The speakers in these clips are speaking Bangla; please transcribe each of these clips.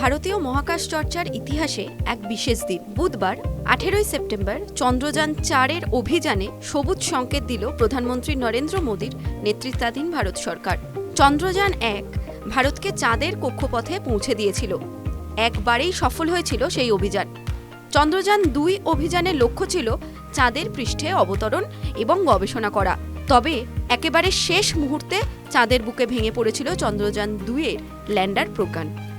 ভারতীয় মহাকাশ চর্চার ইতিহাসে এক বিশেষ দিন। বুধবার, আঠেরোই সেপ্টেম্বর, চন্দ্রযান চারের অভিযানে সবুজ সংকেত দিল প্রধানমন্ত্রী নরেন্দ্র মোদীর নেতৃত্বাধীন ভারত সরকার। চন্দ্রযান এক ভারতকে চাঁদের কক্ষপথে পৌঁছে দিয়েছিল। একবারেই সফল হয়েছিল সেই অভিযান। চন্দ্রযান দুই অভিযানের লক্ষ্য ছিল চাঁদের পৃষ্ঠে অবতরণ এবং গবেষণা করা। তবে একেবারে শেষ মুহূর্তে চাঁদের বুকে ভেঙে পড়েছিল চন্দ্রযান দুইয়ের ল্যান্ডার প্রজ্ঞান।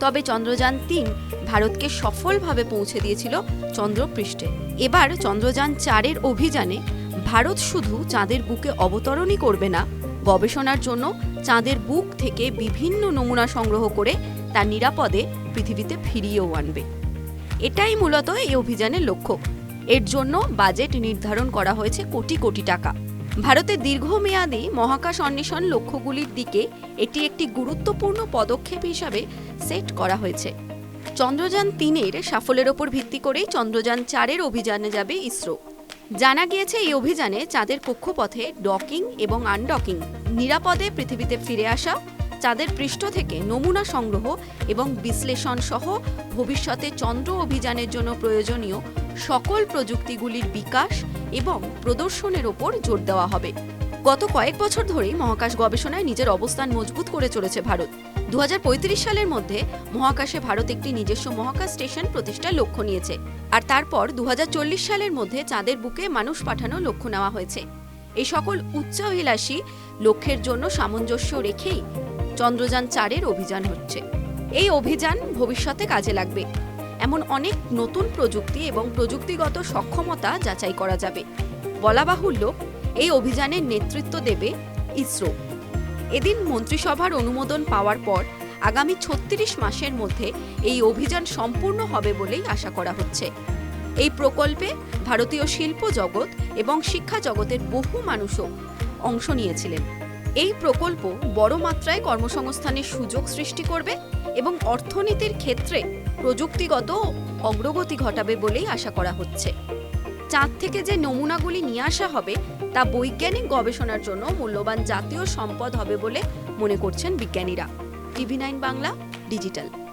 তবে চন্দ্রযান তিন ভারতকে সফলভাবে পৌঁছে দিয়েছিল চন্দ্রপৃষ্ঠে। এবার চন্দ্রযান চারের অভিযানে ভারত শুধু চাঁদের বুকে অবতরণই করবে না, গবেষণার জন্য চাঁদের বুক থেকে বিভিন্ন নমুনা সংগ্রহ করে তা নিরাপদে পৃথিবীতে ফিরিয়েও আনবে। এটাই মূলত এই অভিযানের লক্ষ্য। এর জন্য বাজেট নির্ধারণ করা হয়েছে কোটি কোটি টাকা। ভারতের দীর্ঘমেয়াদী মহাকাশ অন্বেষণ লক্ষ্যগুলির দিকে এটি একটি গুরুত্বপূর্ণ পদক্ষেপ হিসাবে সেট করা হয়েছে। চন্দ্রযান তিনের সাফল্যের ওপর ভিত্তি করেই চন্দ্রযান চারের অভিযানে যাবে ইসরো। জানা গিয়েছে এই অভিযানে চাঁদের কক্ষপথে ডকিং এবং আনডকিং, নিরাপদে পৃথিবীতে ফিরে আসা চাঁদের পৃষ্ঠ থেকে নমুনা সংগ্রহ এবং বিশ্লেষণ সহ ভবিষ্যতে চন্দ্র অভিযানের জন্য প্রয়োজনীয় সকল প্রযুক্তিগুলির বিকাশ এবং প্রদর্শনের ওপর জোর দেওয়া হবে। গত কয়েক বছর ধরেই মহাকাশ গবেষণায় নিজের অবস্থান মজবুত করে চলেছে ভারত। দুহাজার পঁয়ত্রিশ সালের মধ্যে মহাকাশে ভারত একটি নিজস্ব মহাকাশ স্টেশন প্রতিষ্ঠার লক্ষ্য নিয়েছে। আর তারপর দু হাজার চল্লিশ সালের মধ্যে চাঁদের বুকে মানুষ পাঠানোর লক্ষ্য নেওয়া হয়েছে। এই সকল উচ্চাভিলাষী লক্ষ্যের জন্য সামঞ্জস্য রেখেই চন্দ্রযান চারের অভিযান হচ্ছে। এই অভিযান ভবিষ্যতে কাজে লাগবে। এমন অনেক নতুন প্রযুক্তি এবং প্রযুক্তিগত সক্ষমতা যাচাই করা যাবে। বলা বাহুল্য, এই অভিযানের নেতৃত্ব দেবে ইসরো। এদিন মন্ত্রিসভার অনুমোদন পাওয়ার পর আগামী ছত্রিশ মাসের মধ্যে এই অভিযান সম্পূর্ণ হবে বলেই আশা করা হচ্ছে। এই প্রকল্পে ভারতীয় শিল্প জগৎ এবং শিক্ষা জগতের বহু মানুষও অংশ নিয়েছিলেন। এই প্রকল্প বড় মাত্রায় কর্মসংস্থানের সুযোগ সৃষ্টি করবে এবং অর্থনীতির ক্ষেত্রে প্রযুক্তিগত অগ্রগতি ঘটাবে বলেই আশা করা হচ্ছে। চাঁদ থেকে যে নমুনাগুলি নিয়ে আসা হবে, তা বৈজ্ঞানিক গবেষণার জন্য মূল্যবান জাতীয় সম্পদ হবে বলে মনে করছেন বিজ্ঞানীরা। TV nine Bangla, digital.